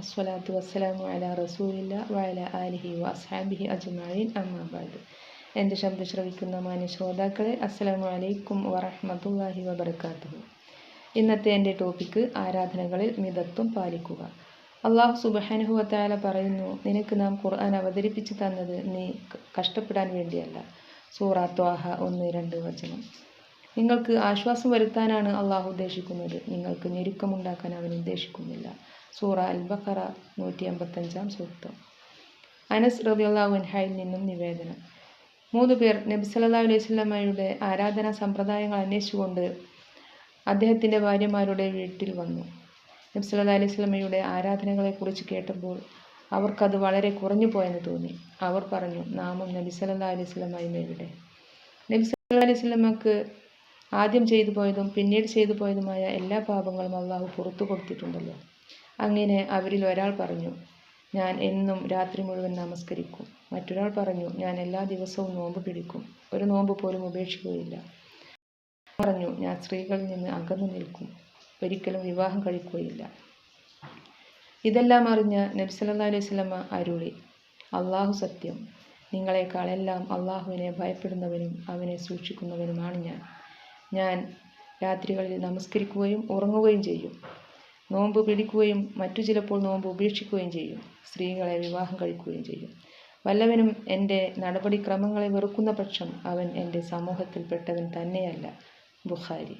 അസ്വലാത്തു വസ്സലാമു അല റസൂലില്ല വഅല ആലിഹി വഅസ്ഹാബിഹി അജ്മഈൻ അമ്മാ ബഅദ്. എന്റെ ശബ്ദം ശ്രവിക്കുന്ന മാന്യ ശ്രോതാക്കളെ അസ്സലാമു അലൈക്കും വറഹ്മത്തുള്ളാഹി വബർക്കാത്തുഹു ഇന്നത്തെ എന്റെ ടോപ്പിക്ക് ആരാധനകളിൽ മിതത്വം പാലിക്കുക. അള്ളാഹു സുബ്ഹാനഹു വതആല പറയുന്നു നിനക്ക് നാം ഖുർആൻ അവതരിപ്പിച്ചു തന്നത് നീ കഷ്ടപ്പെടാൻ വേണ്ടിയല്ല. സൂറാത്വാഹ ഒന്ന് രണ്ട് വചനം. നിങ്ങൾക്ക് ആശ്വാസം വരുത്താനാണ് അള്ളാഹു ഉദ്ദേശിക്കുന്നത്. നിങ്ങൾക്ക് ഞെരുക്കമുണ്ടാക്കാൻ അവൻ ഉദ്ദേശിക്കുന്നില്ല. സൂറ അൽ ബഖറ നൂറ്റി അമ്പത്തഞ്ചാം സൂക്തം. അനസ് റബിയുള്ളാഹു അൻഹായിൽ നിന്നും നിവേദനം. മൂന്ന് പേർ നബി സല്ലാ അലൈഹി വസല്ലമയുടെ ആരാധനാ സമ്പ്രദായങ്ങൾ അന്വേഷിച്ചുകൊണ്ട് അദ്ദേഹത്തിന്റെ ഭാര്യമാരുടെ വീട്ടിൽ വന്നു. നബി സല്ലാ അലൈഹി സ്വലമയുടെ ആരാധനകളെക്കുറിച്ച് കേട്ടപ്പോൾ അവർക്കത് വളരെ കുറഞ്ഞു പോയെന്ന് തോന്നി. അവർ പറഞ്ഞു നാമും നബി സല്ലാ അലൈഹി സ്വലമയും എവിടെ നബി സല്ലാ അലൈഹി സ്വലമക്ക് ആദ്യം ചെയ്തു പോയതും പിന്നീട് ചെയ്തു പോയതുമായ എല്ലാ പാപങ്ങളും അള്ളാഹു പുറത്തു കൊടുത്തിട്ടുണ്ടല്ലോ. അങ്ങനെ അവരിൽ ഒരാൾ പറഞ്ഞു ഞാൻ എന്നും രാത്രി മുഴുവൻ നമസ്കരിക്കും. മറ്റൊരാൾ പറഞ്ഞു ഞാൻ എല്ലാ ദിവസവും നോമ്പ് പിടിക്കും. ഒരു നോമ്പ് പോലും ഉപേക്ഷിക്കുകയില്ല. പറഞ്ഞു ഞാൻ സ്ത്രീകളിൽ നിന്ന് അകന്നു നിൽക്കും ഒരിക്കലും വിവാഹം കഴിക്കുകയില്ല. ഇതെല്ലാം അറിഞ്ഞ നബ്സല്ലാ അലൈഹി സ്വലമ അരുളി അള്ളാഹു സത്യം നിങ്ങളെക്കാളെല്ലാം അള്ളാഹുവിനെ ഭയപ്പെടുന്നവനും അവനെ സൂക്ഷിക്കുന്നവനുമാണ് ഞാൻ. ഞാൻ രാത്രികളിൽ നമസ്കരിക്കുകയും ഉറങ്ങുകയും ചെയ്യും. നോമ്പ് പിടിക്കുകയും മറ്റു ചിലപ്പോൾ നോമ്പ് ഉപേക്ഷിക്കുകയും ചെയ്യും. സ്ത്രീകളെ വിവാഹം കഴിക്കുകയും ചെയ്യും. വല്ലവനും എന്റെ നടപടിക്രമങ്ങളെ വെറുക്കുന്ന പക്ഷം അവൻ എന്റെ സമൂഹത്തിൽപ്പെട്ടവൻ തന്നെയല്ല. ബുഖാരി.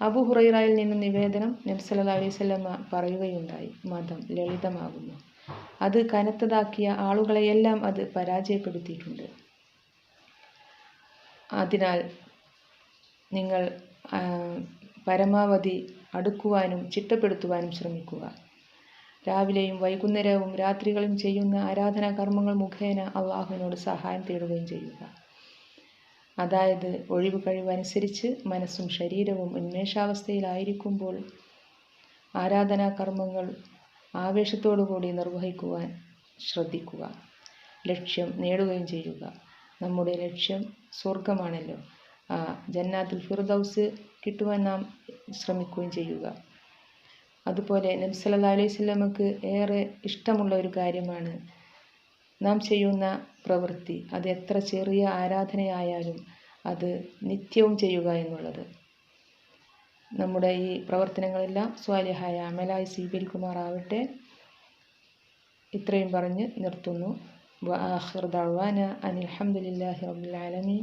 അബു ഹുറൈറയിൽ നിന്നും നിവേദനം നബ്സല്ലാ അലൈവല്ലമ്മ പറയുകയുണ്ടായി. മതം ലളിതമാകുന്നു. അത് കനത്തതാക്കിയ ആളുകളെയെല്ലാം അത് പരാജയപ്പെടുത്തിയിട്ടുണ്ട്. അതിനാൽ നിങ്ങൾ പരമാവധി അടുക്കുവാനും ചിട്ടപ്പെടുത്തുവാനും ശ്രമിക്കുക. രാവിലെയും വൈകുന്നേരവും രാത്രികളും ചെയ്യുന്ന ആരാധനാ കർമ്മങ്ങൾ മുഖേന അള്ളാഹുവിനോട് സഹായം തേടുകയും ചെയ്യുക. അതായത് ഒഴിവ് കഴിവനുസരിച്ച് മനസ്സും ശരീരവും ഉന്മേഷാവസ്ഥയിലായിരിക്കുമ്പോൾ ആരാധനാ കർമ്മങ്ങൾ ആവേശത്തോടുകൂടി നിർവഹിക്കുവാൻ ശ്രദ്ധിക്കുക. ലക്ഷ്യം നേടുകയും ചെയ്യുക. നമ്മുടെ ലക്ഷ്യം സ്വർഗമാണല്ലോ ജന്നാത്തുൽ ഫിർദൗസ് കിട്ടുവാൻ നാം ശ്രമിക്കുകയും ചെയ്യുക. അതുപോലെ നബി സല്ലാ അലൈഹി സ്വലമക്ക് ഏറെ ഇഷ്ടമുള്ള ഒരു കാര്യമാണ് നാം ചെയ്യുന്ന പ്രവൃത്തി. അത് എത്ര ചെറിയ ആരാധനയായാലും അത് നിത്യവും ചെയ്യുക എന്നുള്ളത്. നമ്മുടെ ഈ പ്രവർത്തനങ്ങളെല്ലാം സ്വാലിഹായ അമലായി സ്വീകരിക്കുമാറാവട്ടെ ഇത്രയും പറഞ്ഞ് നിർത്തുന്നു. വ ആഹിർ ഹംദുലില്ലാഹി അനിൽഹമ്മദില്ലാഹി റബുലാലമീൻ